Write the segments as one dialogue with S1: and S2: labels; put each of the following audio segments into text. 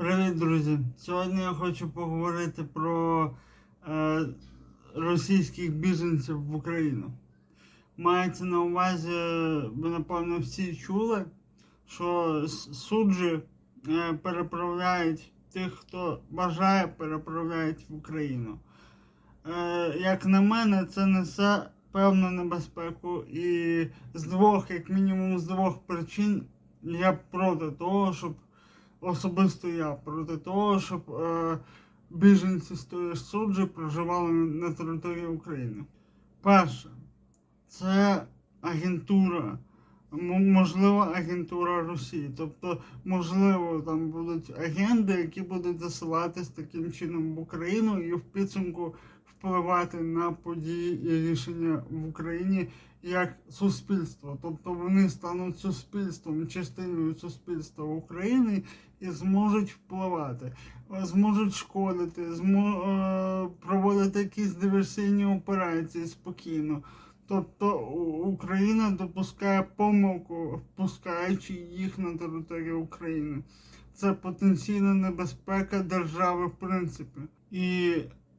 S1: Привіт, друзі! Сьогодні я хочу поговорити про е, російських біженців в Україну. Мається на увазі, ви напевно всі чули, що суджі е, переправляють тих, хто бажає, переправляють в Україну. Е, як на мене, це несе певну небезпеку, і з двох, як мінімум, з двох причин я проти того, щоб особисто я проти того, щоб е, біженці з тої суджі проживали на території України. Перше, це агентура, м- можливо, агентура Росії. Тобто, можливо, там будуть агенти, які будуть засилатись таким чином в Україну і в підсумку впливати на події і рішення в Україні як суспільство. Тобто вони стануть суспільством, частиною суспільства України і зможуть впливати, е, зможуть шкодити, змо- е, проводити якісь диверсійні операції спокійно. Тобто Україна допускає помилку, впускаючи їх на територію України. Це потенційна небезпека держави, в принципі. І,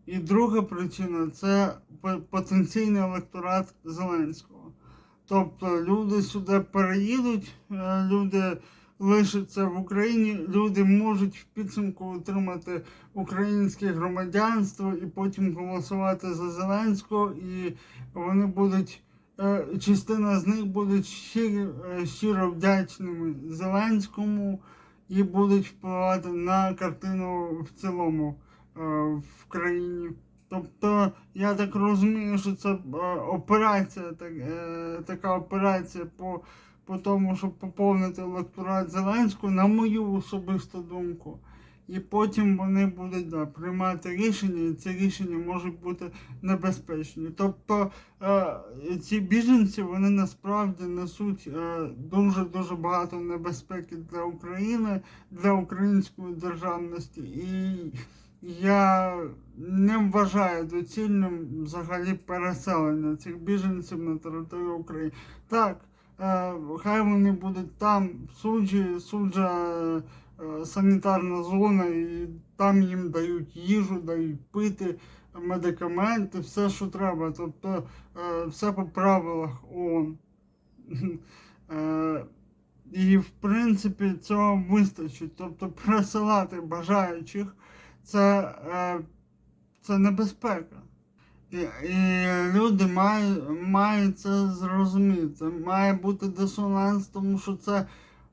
S1: і друга причина це по- потенційний електорат Зеленського. Тобто люди сюди переїдуть, е, люди лишаться в Україні, люди можуть в підсумку отримати українське громадянство і потім голосувати за Зеленського, і вони будуть. е, Частина з них будуть щиро, е, щиро вдячними Зеленському і будуть впливати на картину в цілому в країні. Тобто, я так розумію, що це е, операція, так, е, така операція по, по тому, щоб поповнити електорат Зеленського, на мою особисту думку. І потім вони будуть да, приймати рішення, і ці рішення можуть бути небезпечні. Тобто е, ці біженці вони насправді несуть е, дуже-дуже багато небезпеки для України, для української державності. І я не вважаю доцільним взагалі переселення цих біженців на територію України. Так, е, хай вони будуть там, суджі, суджа е, санітарна зона, і там їм дають їжу, дають пити, медикаменти, все, що треба. Тобто е, все по правилах ООН. Е, І в принципі цього вистачить. Тобто пересилати бажаючих це, е, це небезпека. І, і люди мають, мають це зрозуміти. Має бути дисонанс, тому що це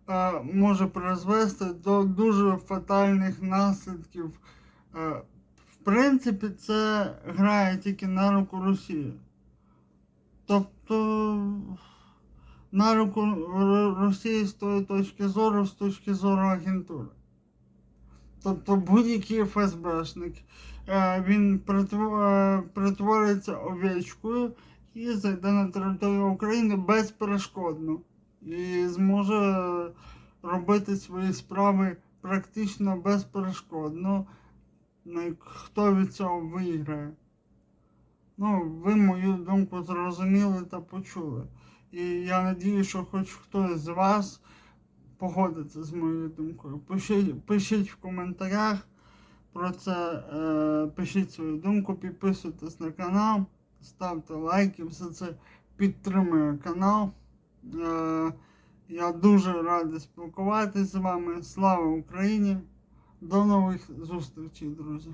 S1: е, може призвести до дуже фатальних наслідків. Е, в принципі, це грає тільки на руку Росії. Тобто на руку Росії з тої точки зору, з точки зору агентури. Тобто будь-який ФСБшник, е, він притвориться овечкою і зайде на територію України безперешкодно і зможе робити свої справи практично безперешкодно. Ну, Хто від цього виграє? Ну, ви мою думку зрозуміли та почули. І я надію, що хоч хтось з вас погодиться з моєю думкою. Пишіть, пишіть в коментарях про це, е, пишіть свою думку, підписуйтесь на канал, ставте лайки, все це підтримує канал. Е, я дуже радий спілкуватися з вами. Слава Україні! До нових зустрічей, друзі!